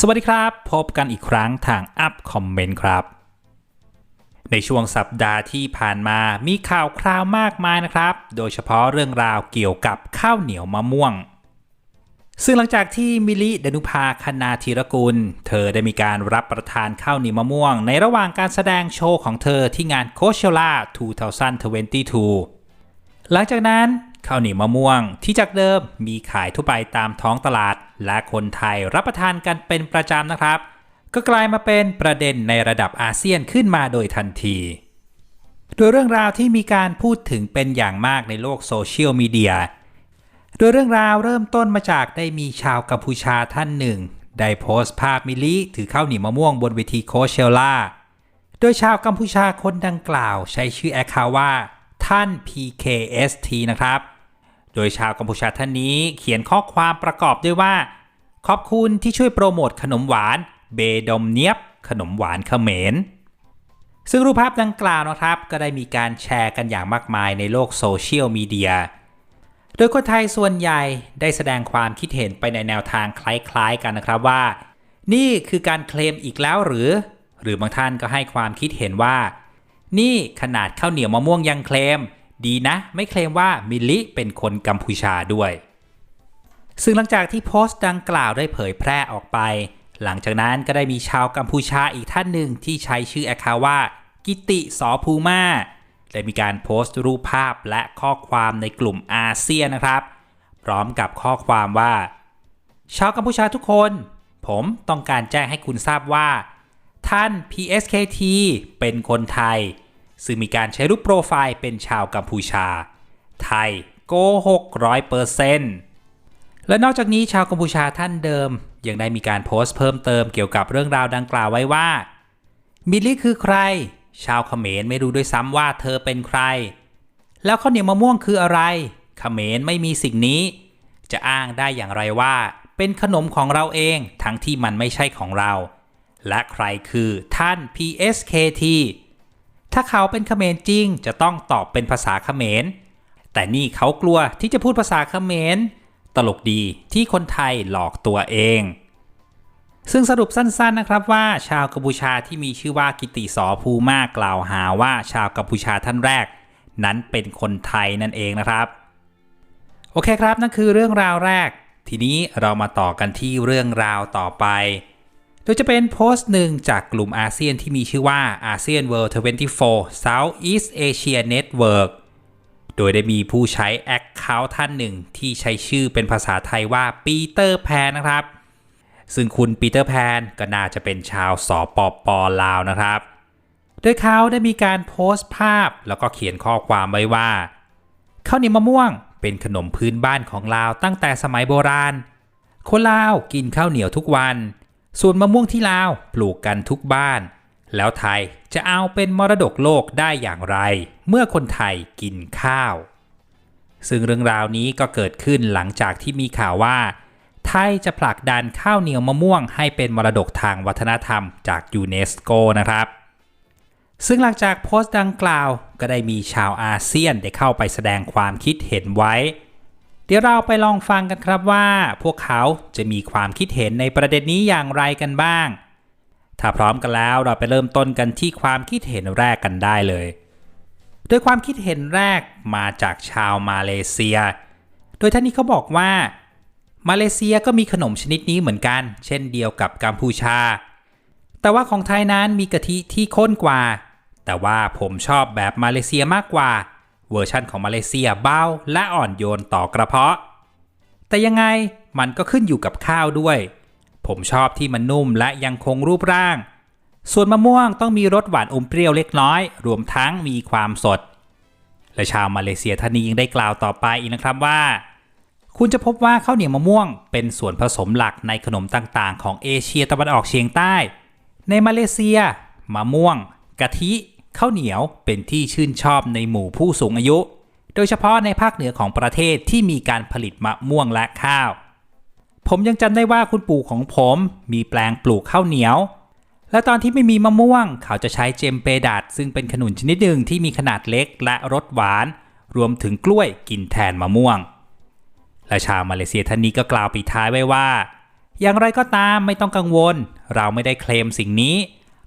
สวัสดีครับ พบกันอีกครั้งทางอัพคอมเมนต์ครับ ในช่วงสัปดาห์ที่ผ่านมามีข่าวคราวมากมายนะครับ โดยเฉพาะเรื่องราวเกี่ยวกับข้าวเหนียวมะม่วง ซึ่งหลังจากที่มิลิดนุภาคณาธีรกุล เธอได้มีการรับประทานข้าวเหนียวมะม่วง ในระหว่างการแสดงโชว์ของเธอที่งานโคเชล่า2022 หลังจากนั้น ข้าวเหนียวมะม่วงที่จากเดิมมีขายทั่วไปตามท้องตลาด และคนไทยรับประทานกันเป็นประจำนะครับ ก็กลายมาเป็นประเด็นในระดับอาเซียนขึ้นมาโดยทันที โดยเรื่องราวที่มีการพูดถึงเป็นอย่างมากในโลกโซเชียลมีเดียโดยเรื่องราวเริ่มต้นมาจากได้มีชาวกัมพูชาท่านหนึ่ง ได้โพสต์ภาพมิลิถือข้าวเหนียวมะม่วงบนเวทีโคเชล่าโดยชาวกัมพูชาคนดังกล่าวใช้ชื่อแอคคาว่าท่าน PKST นะครับ โดยชาวกัมพูชาท่านนี้เขียนข้อความประกอบด้วยว่า ขอบคุณที่ช่วยโปรโมทขนมหวาน เบดมเนียบ ขนมหวานเขมร ซึ่งรูปภาพดังกล่าวนะครับ ก็ได้มีการแชร์กันอย่างมากมายในโลกโซเชียลมีเดีย โดยคนไทยส่วนใหญ่ได้แสดงความคิดเห็นไปในแนวทางคล้ายๆกันนะครับว่า นี่คือการเคลมอีกแล้วหรือ หรือบางท่านก็ให้ความคิดเห็นว่า นี่ขนาดข้าวเหนียวมะม่วงยังเคลม ดีนะ ไม่เคลมว่ามิลลิเป็นคนกัมพูชาด้วย ซึ่งหลังจากที่โพสต์ดังกล่าวได้เผยแพร่ออกไป หลังจากนั้นก็ได้มีชาวกัมพูชาอีกท่านหนึ่งที่ใช้ชื่อแอคคาว่า กิติสอภูมาได้มีการโพสต์รูปภาพและข้อความในกลุ่มอาเซียนนะครับ พร้อมกับข้อความว่า ชาวกัมพูชาทุกคน ผมต้องการแจ้งให้คุณทราบว่า ท่าน PSKT เป็นคนไทย ซึ่งมีการใช้รูปโปรไฟล์เป็นชาวกัมพูชา ไทยโกหกร้อยเปอร์เซนต์และนอกจากนี้ชาวกัมพูชาท่านเดิม ยังได้มีการโพสต์เพิ่มเติมเกี่ยวกับเรื่องราวดังกล่าวไว้ว่า มิลลี่คือใคร ชาวเขมรไม่รู้ด้วยซ้ำว่าเธอเป็นใคร แล้วข้าวเหนียวมะม่วงคืออะไร เขมรไม่มีสิ่งนี้ จะอ้างได้อย่างไรว่า เป็นขนมของเราเองทั้งที่มันไม่ใช่ของเรา และใครคือท่าน PSKT ถ้าเขาเป็นเขมรจริง จะต้องตอบเป็นภาษาเขมร แต่นี่เขากลัวที่จะพูดภาษาเขมร ตลกดีที่คนไทยหลอกตัวเอง ซึ่งสรุปสั้นๆนะครับว่า ชาวกัมพูชาที่มีชื่อว่ากิติสอภูมากล่าวหาว่าชาวกัมพูชาท่านแรก นั้นเป็นคนไทยนั่นเองนะครับ โอเคครับนั่นคือเรื่องราวแรก ทีนี้เรามาต่อกันที่เรื่องราวต่อไป โดยจะเป็นโพสต์หนึ่งจากกลุ่มอาเซียนที่มีชื่อว่าอาเซียน World 24 Southeast Asia Network โดยได้มีผู้ใช้ Account ท่านหนึ่งที่ใช้ชื่อเป็นภาษาไทยว่าปีเตอร์แพนนะครับ ซึ่งคุณปีเตอร์แพนก็น่าจะเป็นชาวสอปปอลาวนะครับ โดยเขาได้มีการโพสต์ภาพแล้วก็เขียนข้อความไว้ว่าข้าวเหนียวมะม่วงเป็นขนมพื้นบ้านของลาวตั้งแต่สมัยโบราณ คนลาวกินข้าวเหนียวทุกวัน ส่วนมะม่วงที่ลาวปลูกกันทุกบ้าน แล้วไทยจะเอาเป็นมรดกโลกได้อย่างไร เมื่อคนไทยกินข้าว ซึ่งเรื่องราวนี้ก็เกิดขึ้นหลังจากที่มีข่าวว่า ไทยจะผลักดันข้าวเหนียวมะม่วงให้เป็นมรดกทางวัฒนธรรมจากยูเนสโกนะครับซึ่งหลังจากโพสต์ดังกล่าวก็ได้มีชาวอาเซียนได้เข้าไปแสดงความคิดเห็นไว้ เดี๋ยวเราไปลองฟังกันครับว่า พวกเขาจะมีความคิดเห็นในประเด็นนี้อย่างไรกันบ้าง ถ้าพร้อมกันแล้วเราไปเริ่มต้นกันที่ความคิดเห็นแรกกันได้เลย โดยความคิดเห็นแรกมาจากชาวมาเลเซีย โดยท่านนี้เขาบอกว่า มาเลเซียก็มีขนมชนิดนี้เหมือนกัน เช่นเดียวกับกัมพูชา แต่ว่าของไทยนั้นมีกะทิที่ข้นกว่า แต่ว่าผมชอบแบบมาเลเซียมากกว่า เวอร์ชั่นของมาเลเซียเบาและอ่อนโยนต่อกระเพาะ แต่ยังไงมันก็ขึ้นอยู่กับข้าวด้วย ผมชอบที่มันนุ่มและยังคงรูปร่าง ส่วนมะม่วงต้องมีรสหวานอมเปรี้ยวเล็กน้อย รวมทั้งมีความสด และชาวมาเลเซียท่านนี้ยังได้กล่าวต่อไปอีกนะครับว่า คุณจะพบว่าข้าวเหนียวมะม่วง เป็นส่วนผสมหลักในขนมต่างๆ ของเอเชียตะวันออกเฉียงใต้ ในมาเลเซีย มะม่วง กะทิ ข้าวเหนียวเป็นที่ชื่นชอบในหมู่ผู้สูงอายุ โดยเฉพาะในภาคเหนือของประเทศที่มีการผลิตมะม่วงและข้าว ผมยังจำได้ว่าคุณปู่ของผมมีแปลงปลูกข้าวเหนียว และตอนที่ไม่มีมะม่วง เขาจะใช้เจมเปดัดซึ่งเป็นขนุนชนิดหนึ่งที่มีขนาดเล็กและรสหวาน รวมถึงกล้วยกินแทนมะม่วง และชาวมาเลเซียท่านนี้ก็กล่าวปิดท้ายไว้ว่า อย่างไรก็ตามไม่ต้องกังวล เราไม่ได้เคลมสิ่งนี้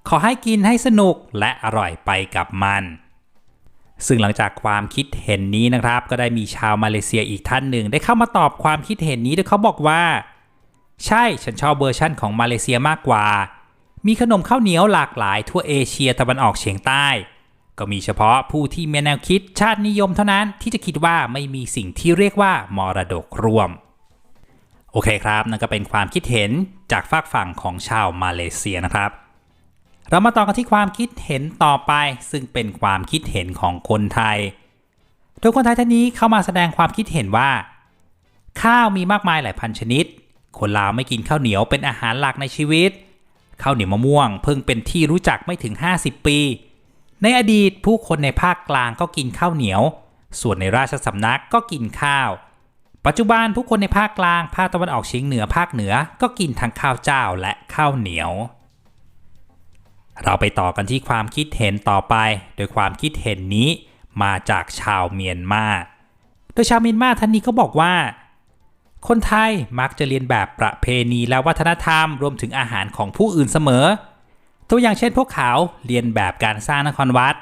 ขอให้กินให้สนุกและอร่อยไปกับมัน ซึ่งหลังจากความคิดเห็นนี้นะครับ ก็ได้มีชาวมาเลเซียอีกท่านหนึ่ง ได้เข้ามาตอบความคิดเห็นนี้โดยเขาบอกว่า ใช่ฉันชอบเวอร์ชั่นของมาเลเซียมากกว่า มีขนมข้าวเหนียวหลากหลายทั่วเอเชียตะวันออกเฉียงใต้ ก็มีเฉพาะผู้ที่มีแนวคิดชาตินิยมเท่านั้นที่จะคิดว่าไม่มีสิ่งที่เรียกว่ามรดกร่วมโอเคครับนั่นก็เป็นความคิดเห็นจากฝากฝั่งของชาวมาเลเซียนะครับ เรามาต่อกันที่ความคิดเห็นต่อไป ซึ่งเป็นความคิดเห็นของคนไทย โดยคนไทยท่านนี้เข้ามาแสดงความคิดเห็นว่า ข้าวมีมากมายหลายพันชนิด คนลาวไม่กินข้าวเหนียวเป็นอาหารหลักในชีวิต ข้าวเหนียวมะม่วงเพิ่งเป็นที่รู้จักไม่ถึง 50 ปี ในอดีตผู้คนในภาคกลางก็กินข้าวเหนียว ส่วนในราชสำนักก็กินข้าว ปัจจุบันผู้คนในภาคกลาง ภาคตะวันออกเฉียงเหนือภาคเหนือก็กินทั้งข้าวเจ้าและข้าวเหนียว เราไปต่อกันที่ความคิดเห็นต่อไป โดยความคิดเห็นนี้มาจากชาวเมียนมา โดยชาวเมียนมาท่านนี้ก็บอกว่า คนไทยมักจะเรียนแบบประเพณีและวัฒนธรรมรวมถึงอาหารของผู้อื่นเสมอ ตัวอย่างเช่นพวกเขาเรียนแบบการสร้างนครวัด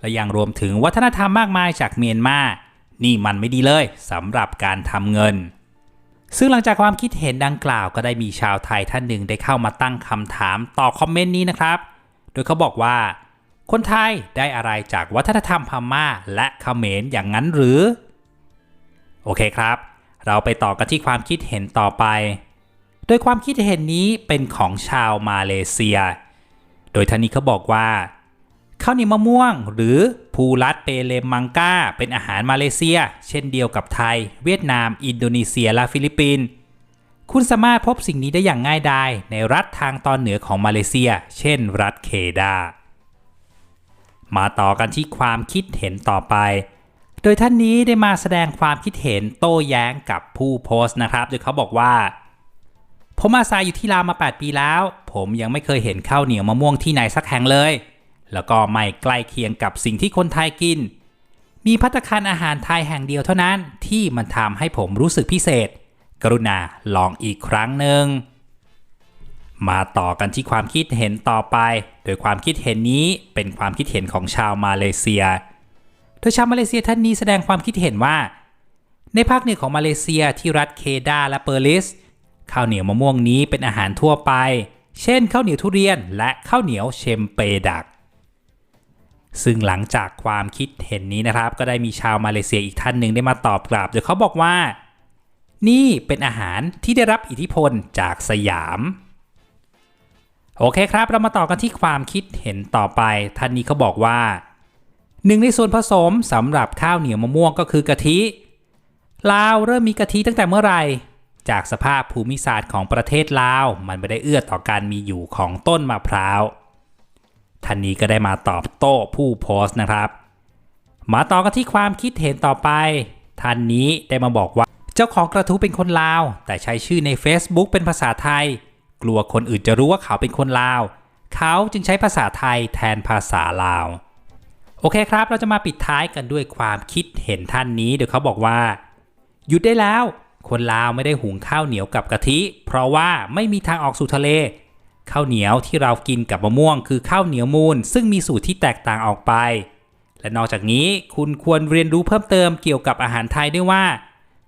และยังรวมถึงวัฒนธรรมมากมายจากเมียนมา นี่มันไม่ดีเลยสำหรับการทำเงิน ซึ่งหลังจากความคิดเห็นดังกล่าวก็ได้มีชาวไทยท่านหนึ่งได้เข้ามาตั้งคำถามต่อคอมเมนต์นี้นะครับ โดยเขาบอกว่า คนไทยได้อะไรจากวัฒนธรรมพม่าและเขมรอย่างนั้นหรือ โอเคครับ เราไปต่อกันที่ความคิดเห็นต่อไป โดยความคิดเห็นนี้เป็นของชาวมาเลเซีย โดยท่านนี้เขาบอกว่าข้าวเหนียวมะม่วง หรือภูรัตเปเลมมังกาเป็นอาหารมาเลเซีย เช่นเดียวกับไทย เวียดนาม อินโดนีเซียและฟิลิปปินส์ คุณสามารถพบสิ่งนี้ได้อย่างง่ายดายในรัฐทางตอนเหนือของมาเลเซีย เช่น รัฐเคดา มาต่อกันที่ความคิดเห็นต่อไป โดยท่านนี้ได้มาแสดงความคิดเห็นโต้แย้งกับผู้โพสต์นะครับ โดยเขาบอกว่า ผมอาศัยอยู่ที่ลาวมา 8 ปีแล้ว ผมยังไม่เคยเห็นข้าวเหนียวมะม่วงที่ไหนสักแห่งเลย แล้วก็ไม่ใกล้เคียงกับสิ่งที่คนไทยกิน มีพัตตาคารอาหารไทยแห่งเดียวเท่านั้นที่มันทำให้ผมรู้สึกพิเศษ กรุณาลองอีกครั้งหนึ่งมาต่อกันที่ความคิดเห็นต่อไป โดยความคิดเห็นนี้เป็นความคิดเห็นของชาวมาเลเซีย โดยชาวมาเลเซียท่านนี้แสดงความคิดเห็นว่า ในภาคเหนือของมาเลเซียที่รัฐเคดาและเปอร์ลิส ข้าวเหนียวมะม่วงนี้เป็นอาหารทั่วไป เช่นข้าวเหนียวทุเรียนและข้าวเหนียวเชมเปดัก ซึ่งหลังจากความคิดเห็นนี้นะครับ ก็ได้มีชาวมาเลเซียอีกท่านหนึ่งได้มาตอบกลับ โดยเขาบอกว่า นี่เป็นอาหารที่ได้รับอิทธิพลจากสยาม โอเคครับ เรามาต่อกันที่ความคิดเห็นต่อไปท่านนี้เขาบอกว่าหนึ่งในส่วนผสมสำหรับข้าวเหนียวมะม่วงก็คือกะทิ ลาวเริ่มมีกะทิตั้งแต่เมื่อไหร่จากสภาพภูมิศาสตร์ของประเทศลาว มันไม่ได้เอื้อต่อการมีอยู่ของต้นมะพร้าวท่านนี้ก็ได้มาตอบโต้ผู้โพสต์นะครับ มาต่อกันที่ความคิดเห็นต่อไปท่านนี้ได้มาบอกว่า เจ้าของกระทู้เป็นคนลาว แต่ใช้ชื่อใน Facebook เป็นภาษาไทย กลัวคนอื่นจะรู้ว่าเขาเป็นคนลาว เขาจึงใช้ภาษาไทยแทนภาษาลาว โอเคครับ เราจะมาปิดท้ายกันด้วยความคิดเห็นท่านนี้โดยเขาบอกว่า หยุดได้แล้ว คนลาวไม่ได้หุงข้าวเหนียวกับกะทิ เพราะว่าไม่มีทางออกสู่ทะเล ข้าวเหนียวที่เรากินกับมะม่วง คือข้าวเหนียวมูนซึ่งมีสูตรที่แตกต่างออกไป และนอกจากนี้คุณควรเรียนรู้เพิ่มเติมเกี่ยวกับอาหารไทยด้วยว่า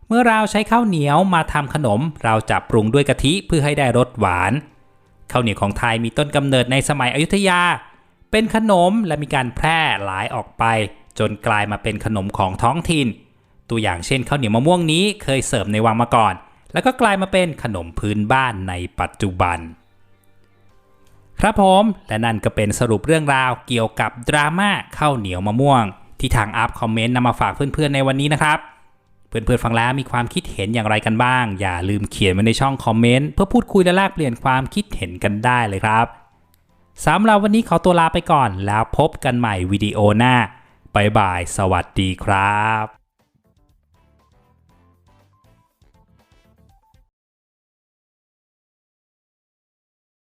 เมื่อเราใช้ข้าวเหนียวมาทำขนม เราจะปรุงด้วยกะทิเพื่อให้ได้รสหวาน ข้าวเหนียวของไทยมีต้นกำเนิดในสมัยอยุธยา เป็นขนมและมีการแพร่หลายออกไป จนกลายมาเป็นขนมของท้องถิ่น ตัวอย่างเช่นข้าวเหนียวมะม่วงนี้เคยเสิร์ฟในวังมาก่อน แล้วก็กลายมาเป็นขนมพื้นบ้านในปัจจุบัน ครับผมและนั่นก็เป็นสรุปเรื่องราวเกี่ยวกับดราม่าข้าวเหนียวมะม่วง ที่ทางอัพคอมเมนต์นำมาฝากเพื่อนๆในวันนี้นะครับ เพื่อนๆฟังแล้วมีความคิดเห็นอย่างไรกันบ้าง อย่าลืมเขียนมาในช่องคอมเมนต์เพื่อพูดคุยและแลกเปลี่ยนความคิดเห็นกันได้เลยครับสำหรับวันนี้ขอตัวลาไปก่อนแล้วพบกันใหม่วิดีโอหน้าบายบาย สวัสดีครับ